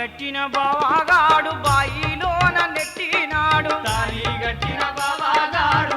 గట్టిన బావాగాడు బాయిలోన నెట్టినాడు. తాళి గట్టిన బావాగాడు